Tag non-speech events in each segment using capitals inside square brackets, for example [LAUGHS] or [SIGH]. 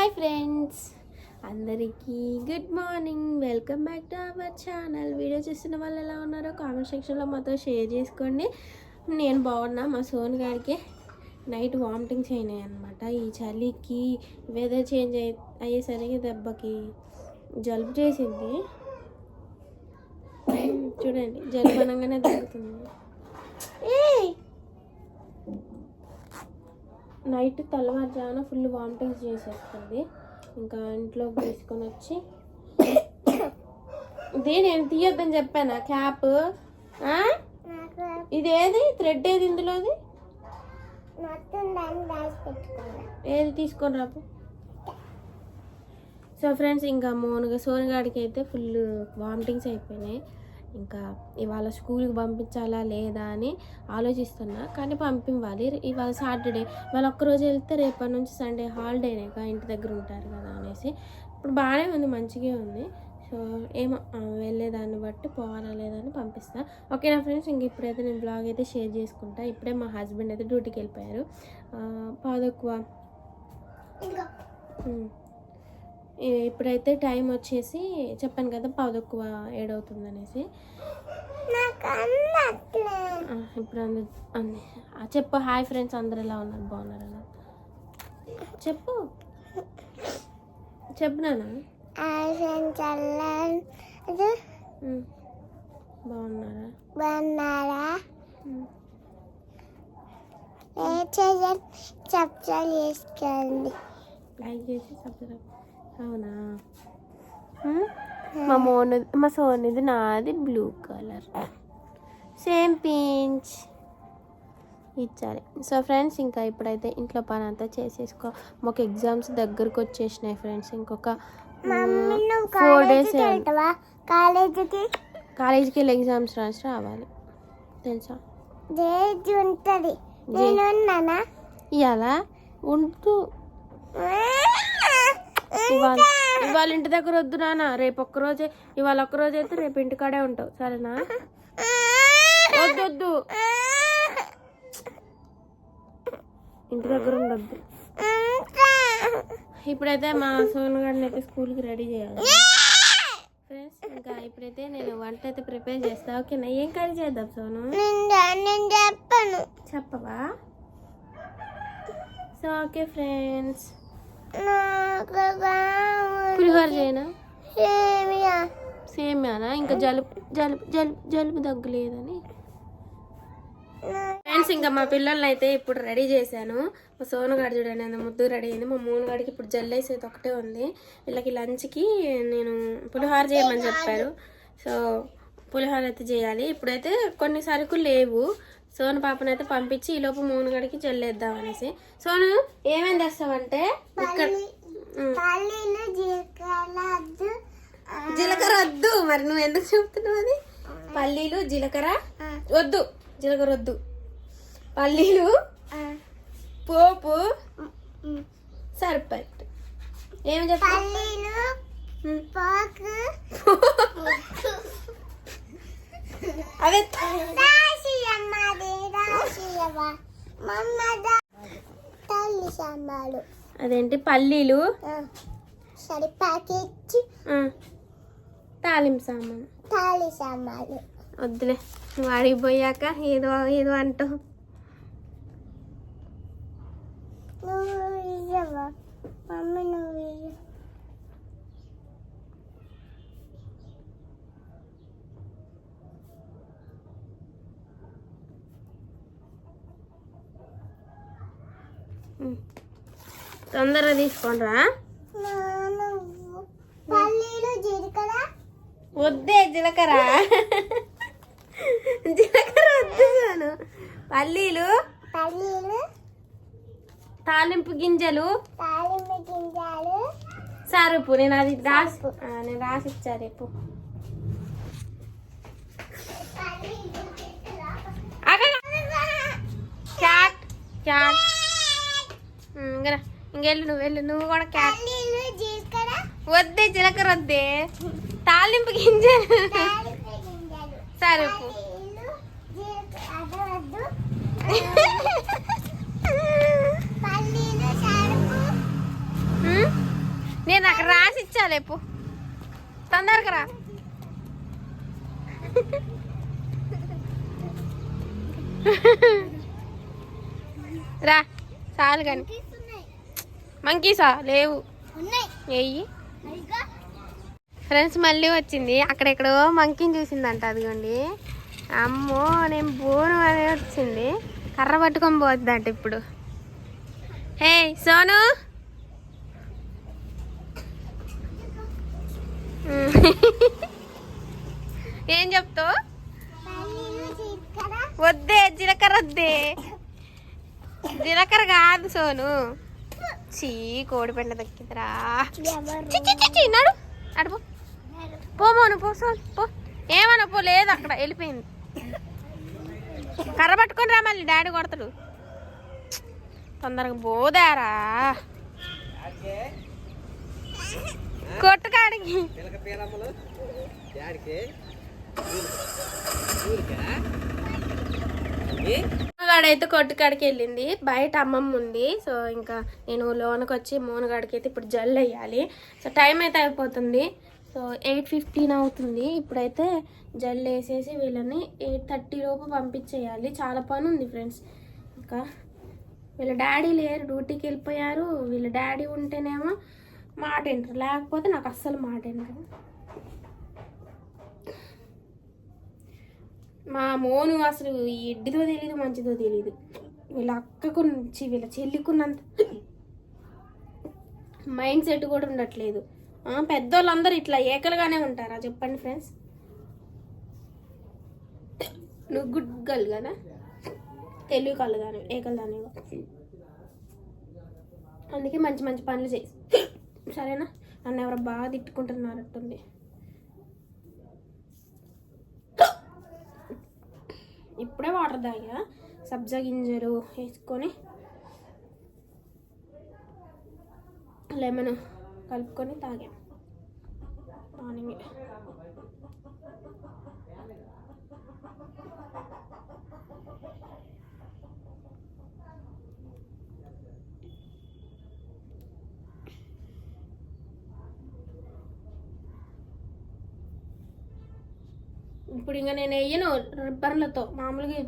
Hi friends. అందరికీ good morning. Welcome back to our channel. Video చూస్తున్న వాళ్ళు ఎలా ఉన్నారో కామెంట్ సెక్షన్లో మాతో షేర్ చేసుకోండి. నేను బాగున్నా మా సోన్ గారికి నైట్ వామిటింగ్స్ అయినాయి అనమాట ఈ చలికి వెదర్ చేంజ్ అయ్యే అయ్యేసరికి దెబ్బకి జలుబు చేసింది. చూడండి జలుబు అనగానే దొరుకుతుంది ఏయ్ నైట్ తెల్లవారుజామున ఫుల్ వామిటింగ్స్ చేసేస్తుంది. ఇంకా ఇంట్లోకి తీసుకొని వచ్చి ఇదే నేను తీయొద్దని చెప్పానా? క్యాప్? ఇదేది? థ్రెడ్ ఏది ఇందులోది? ఏది తీసుకొని రాపు? సో ఫ్రెండ్స్ ఇంకా మోనుగా సోనిగాడికి అయితే ఫుల్ వామిటింగ్స్ అయిపోయినాయి. ఇంకా ఇవాళ స్కూల్కి పంపించాలా లేదా అని ఆలోచిస్తున్నా. కానీ పంపించాలి ఇవాళ సాటర్డే. వాళ్ళు ఒక్కరోజు వెళ్తే రేపటి నుంచి సండే హాలిడేనేగా ఇంటి దగ్గర ఉంటారు కదా అనేసి. ఇప్పుడు బాగానే ఉంది మంచిగా ఉంది. సో ఏమో వెళ్ళేదాన్ని బట్టి పోవాలా లేదా అని పంపిస్తా. ఓకేనా ఫ్రెండ్స్? ఇంక ఇప్పుడైతే నేను బ్లాగ్ అయితే షేర్ చేసుకుంటా. ఇప్పుడే మా హస్బెండ్ అయితే డ్యూటీకి వెళ్ళిపోయారు. పాదక్కువ. ఇప్పుడైతే టైం వచ్చేసి చెప్పాను కదా పాదక్కువ ఏడవుతుంది అనేసి ఇప్పుడు అందు అంది. చెప్పు హాయ్ ఫ్రెండ్స్ అందరు ఎలా ఉన్నారు? బాగున్నారు? అలా చెప్పు. చెప్పు నాన్న. బాగున్నారా? బాగున్నారా? లైక్ చేసి సబ్స్క్రైబ్ అవునా? మా మోన్ మా సోనిది నాది బ్లూ కలర్ సేమ్ పించ్ ఇచ్చాలి. సో ఫ్రెండ్స్ ఇంకా ఇప్పుడైతే ఇంట్లో పని అంతా చేసేసుకో. మాకు ఎగ్జామ్స్ దగ్గరకు వచ్చేసినాయి ఫ్రెండ్స్ ఇంకొక ఫోర్ డేస్ కాలేజీకి కాలేజీకి వెళ్ళి ఎగ్జామ్స్ రాసి రావాలి. తెలుసా? ఉంటుంది. ఇవాళ ఉంటూ. ఇవాళ ఇవాళ ఇంటి దగ్గర వద్దు నాన్న. రేపు ఒక్కరోజే ఇవాళ ఒక్కరోజు అయితే రేపు ఇంటికాడే ఉంటావు. సరేనా? వద్దు వద్దు. ఇంటి దగ్గర ఉండొద్దు. ఇప్పుడైతే మా సోను గారిని అయితే స్కూల్కి రెడీ చేయాలి. ఫ్రెండ్స్ ఇంకా ఇప్పుడైతే నేను వంట అయితే ప్రిపేర్ చేస్తా. ఓకేనా? ఏం కర్రీ చేద్దాం సోను? నేను చెప్పను. చెప్పవా? So okay friends. పులిహోర చేయనా సేమియా. సేమ్యానా? ఇంకా జలుబు జలుబు జలుబు జలుబు దగ్గులేదని ఫ్రెండ్స్ ఇంకా మా పిల్లల్ని అయితే ఇప్పుడు రెడీ చేశాను. మా సోనుగాడు చూడండి ఎంత ముద్దు రెడీ అయింది. మా మూనుగాడికి ఇప్పుడు జల్లేసేది ఒకటే ఉంది. వీళ్ళకి లంచ్కి నేను పులిహోర చేయమని చెప్పారు. సో పులిహోర అయితే చేయాలి. ఇప్పుడైతే కొన్ని సరుకులు లేవు. సోను పాపనైతే పంపించి ఈలోపు మూనుగాడికి జల్లేద్దాం అనేసి. సోను ఏమేమి తెస్తావంటే ఇక్కడ జీలకర్ర జీలకర్ర వద్దు మరి నువ్వు ఎందుకు చెప్తున్నావు అది? పల్లీలు జీలకర్ర? వద్దు. జీలకర్ర వద్దు. పల్లీలు పోపు సరిపెట్టు. ఏం చెప్పా అదేంటి? పల్లీలు. తాలింపు సామాన్. సాంబారు వద్దులే నువ్వు అడిగి పోయాక ఏదో ఏదో అంటావు. మమ్మీ నువ్వు తొందరగా తీసుకోండిరా వద్దే జీలకర్ర. జీలకర్ర వద్దు పల్లీలు పల్లీలు తాలింపు గింజలు తాలింపు గింజలు. సరుపు నేను అది రాసి నేను రాసి ఇచ్చా రేపు. Cat cat. ఇంకా. ఇంకెళ్ళు నువ్వు వెళ్ళు నువ్వు కూడా క్యాట్ వద్దే జీలకర్ర వద్దే. తాలింపు గింజలు. ఉమ్, నేను అక్కడ రాసి ఇచ్చా లేపు తొందరగా రా. రా చాలు కానీ. మంకీసా? లేవు. అదిగో. ఫ్రెండ్స్ మళ్ళీ వచ్చింది. అక్కడెక్కడో మంకీని చూసిందంట అదిగోండి. అమ్మో నేను బోను అని వచ్చింది. కర్ర పట్టుకొని పోతుందంట ఇప్పుడు. హే సోను. ఏం చెప్తావు? వద్దే జీలకర్ర వద్దే. జీలకర్ర కాదు సోను. చీ కోడి పెండ దక్కిందిరా. ఎవరు? చి చి, చి, చి, నడు. అడుపు పో. మోను పో పో. ఏమన్నా పో లేదు అక్కడ వెళ్ళిపోయింది. కర్ర పట్టుకొని రా మళ్ళీ డాడీ కొడతాడు. తొందరగా పోదారా. కొట్టు కాడికి పిలక కొట్టుకాడికి వెళ్ళింది. బయట అమ్మమ్మ ఉంది. సో ఇంకా నేను లోనకి వచ్చి మోనగాడికి అయితే ఇప్పుడు జల్లు వేయాలి సో టైం అయితే అయిపోతుంది. సో ఎయిట్ ఫిఫ్టీన్ అవుతుంది. ఇప్పుడైతే జల్లు వేసేసి వీళ్ళని ఎయిట్ థర్టీ లోపు పంపించేయాలి. చాలా పని ఉంది ఫ్రెండ్స్. ఇంకా వీళ్ళ డాడీ లేరు డ్యూటీకి వెళ్ళిపోయారు. వీళ్ళ డాడీ ఉంటేనేమో మాట వింటారు. లేకపోతే నాకు అస్సలు మాట వింటారు మా మోను అసలు ఎడ్డిదో తెలియదు మంచిదో తెలియదు వీళ్ళ అక్కకు నుంచి వీళ్ళ చెల్లికున్నంత మైండ్ సెట్ కూడా ఉండట్లేదు. పెద్దోళ్ళందరూ ఇట్లా ఏకలుగానే ఉంటారా చెప్పండి ఫ్రెండ్స్? నువ్వు గుడ్ గర్ల్ కదా? తెలివి కళ్ళు కానీ ఏకలు కానీ అందుకే మంచి మంచి పనులు చేసి సరేనా? నన్ను ఎవరో బాగా తిట్టుకుంటున్నారట్టుంది. ఇప్పుడే వాటర్ తాగా సబ్జా గింజలు వేసుకొని లెమన్ కలుపుకొని తాగాం. మార్నింగ్ ఇప్పుడు ఇంకా నేను వేయను రబ్బర్లతో మామూలుగా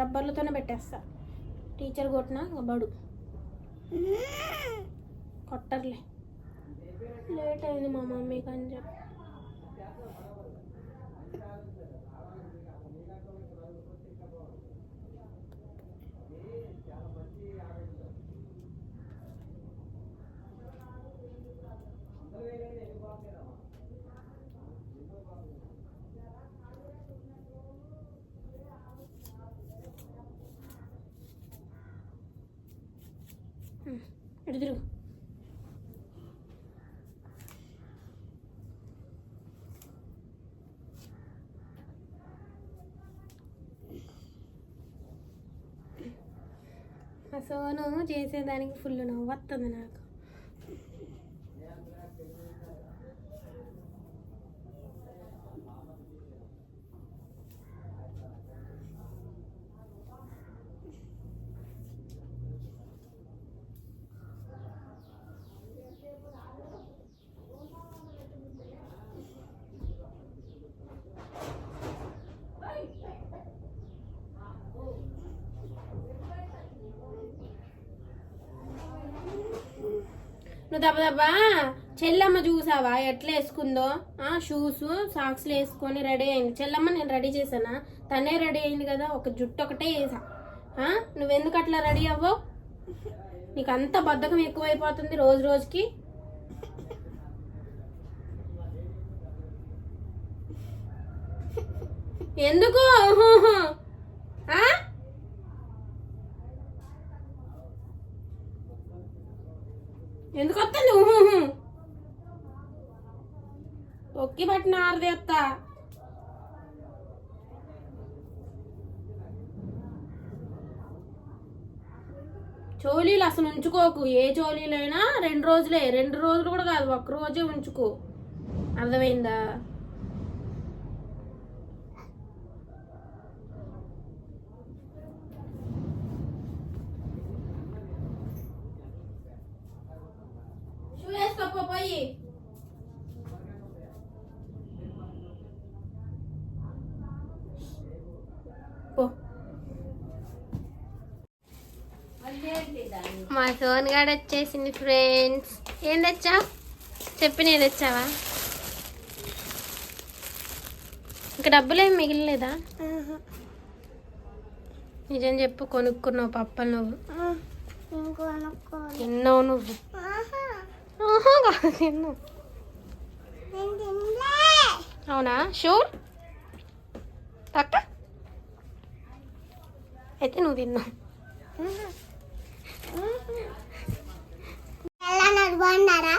రబ్బర్లతోనే పెట్టేస్తా. టీచర్ కొట్టిన బడు. [LAUGHS] కొట్టర్లే. లేట్ అయింది మా మమ్మీకి అని చెప్పి ఇటు తిరుగు ఆ సోను చేసేదానికి ఫుల్ నవ్వు వస్తుంది నాకు. నువ్వు దెబ్బ చెల్లమ్మ చూసావా ఎట్లా వేసుకుందో? ఆ షూస్ సాక్స్లు వేసుకొని రెడీ అయింది. చెల్లమ్మ నేను రెడీ చేశానా? తనే రెడీ అయింది కదా ఒక జుట్టు ఒకటే వేసా. నువ్వెందుకు అట్లా రెడీ అవ్వవు? నీకు అంత బద్ధకం ఎక్కువైపోతుంది రోజు రోజుకి. ఎందుకు ఉహుహు. ఆ? ఎందుకు వస్తుంది ఊహు ఒక్కి పట్టిన ఆరదేస్తా చోలీలు అసలు ఉంచుకోకు. ఏ చోలీలైనా రెండు రోజులే. రెండు రోజులు కూడా కాదు ఒక్క రోజే ఉంచుకో. అర్థమైందా? పో. మా సోన్ గాడు వచ్చేసింది ఫ్రెండ్స్. ఏం తెచ్చా చెప్పి నేను తెచ్చావా? ఇంకా డబ్బులు ఏమి మిగిలిలేదా? నిజం చెప్పు కొనుక్కున్నావు పప్పలు నువ్వు. తిన్నావు నువ్వు. కాదు, అవునా? షూర్ పక్క అయితే నువ్వు తిన్నావు తెల్లనది బాగున్నారా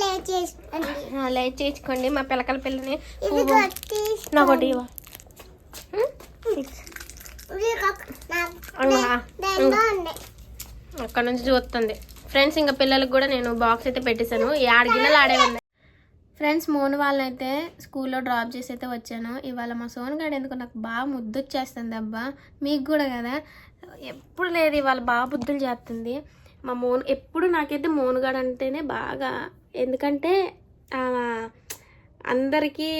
లేట్ చేసుకోండి ఆ, లేట్ చేసుకోండి మా పిల్లకల పిల్లని నాకోటి అక్కడ నుంచి చూస్తుంది. ఫ్రెండ్స్ ఇంకా పిల్లలకు కూడా నేను బాక్స్ అయితే పెట్టేశాను. ఈ గిన్నెలు ఆడే ఉన్నాయి. ఫ్రెండ్స్ మోను వాళ్ళనైతే స్కూల్లో డ్రాప్ చేసి అయితే వచ్చాను. ఇవాళ మా సోన్ గాడు ఎందుకు నాకు బాగా ముద్దు వచ్చేస్తుంది అబ్బా. మీకు కూడా కదా? ఎప్పుడు లేదు ఇవాళ బాగా బుద్ధులు చేస్తుంది. మా మోను ఎప్పుడు నాకైతే మోనుగాడు అంటేనే బాగా ఎందుకంటే అందరికీ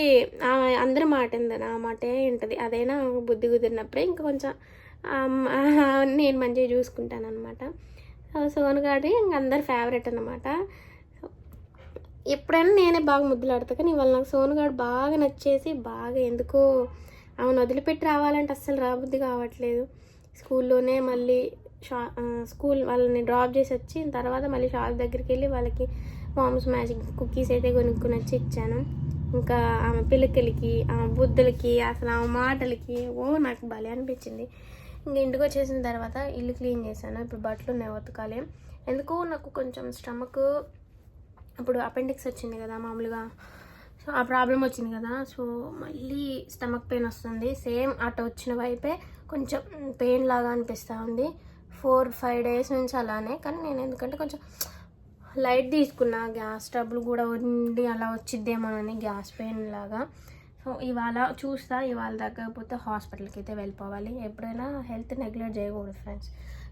అందరి మాట ఏందని ఆ మాటే ఉంటుంది. అదైనా బుద్ధి కుదిరినప్పుడే ఇంకా కొంచెం నేను మంచిగా చూసుకుంటాను అనమాట సోను గాడి ఇంక అందరి ఫేవరెట్ అనమాట ఎప్పుడైనా నేనే బాగా ముద్దులాడతా కానీ ఇవాళ నాకు సోనుగాడు బాగా నచ్చేసి బాగా ఎందుకో ఆమెను వదిలిపెట్టి రావాలంటే అస్సలు రాబుద్ది కావట్లేదు. స్కూల్లోనే మళ్ళీ షా స్కూల్ వాళ్ళని డ్రాప్ చేసి వచ్చి తర్వాత మళ్ళీ షాప్ దగ్గరికి వెళ్ళి వాళ్ళకి మామ్స్ మ్యాజిక్ కుకీస్ అయితే కొనుక్కొని వచ్చి ఇచ్చాను. ఇంకా ఆమె పిలకలకి ఆమె బుద్ధులకి అసలు ఆమె మాటలకి ఓ నాకు భలే అనిపించింది. ఇంక ఇంటికి వచ్చేసిన తర్వాత ఇల్లు క్లీన్ చేశాను. ఇప్పుడు బట్టలు ఉన్నాయి ఉతకాలి. ఎందుకు నాకు కొంచెం స్టమక్ అప్పుడు అపెండిక్స్ వచ్చింది కదా మామూలుగా. సో ఆ ప్రాబ్లం వచ్చింది కదా. సో మళ్ళీ స్టమక్ పెయిన్ వస్తుంది. సేమ్ అటు వచ్చిన వైపే కొంచెం పెయిన్ లాగా అనిపిస్తూ ఉంది. ఫోర్ ఫైవ్ డేస్ నుంచి అలానే. కానీ నేను ఎందుకంటే కొంచెం లైట్ తీసుకున్నా. గ్యాస్ ట్రబుల్ కూడా ఉండి అలా వచ్చిద్దేమోనని గ్యాస్ పెయిన్ లాగా. ఇవాళ చూస్తా ఇవాళ తగ్గకపోతే హాస్పిటల్కి అయితే వెళ్ళిపోవాలి. ఎప్పుడైనా హెల్త్ నెగ్లెక్ట్ చేయకూడదు ఫ్రెండ్స్.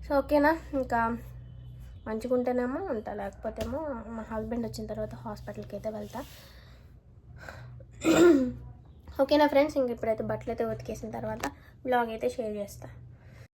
సో ఓకేనా? ఇంకా మంచిగా ఉంటేనేమో ఉంటా లేకపోతేమో మా హస్బెండ్ వచ్చిన తర్వాత హాస్పిటల్కి అయితే వెళ్తా. ఓకేనా ఫ్రెండ్స్? ఇంక ఇప్పుడైతే బట్టలు అయితే ఉతికేసిన తర్వాత బ్లాగ్ అయితే షేర్ చేస్తాను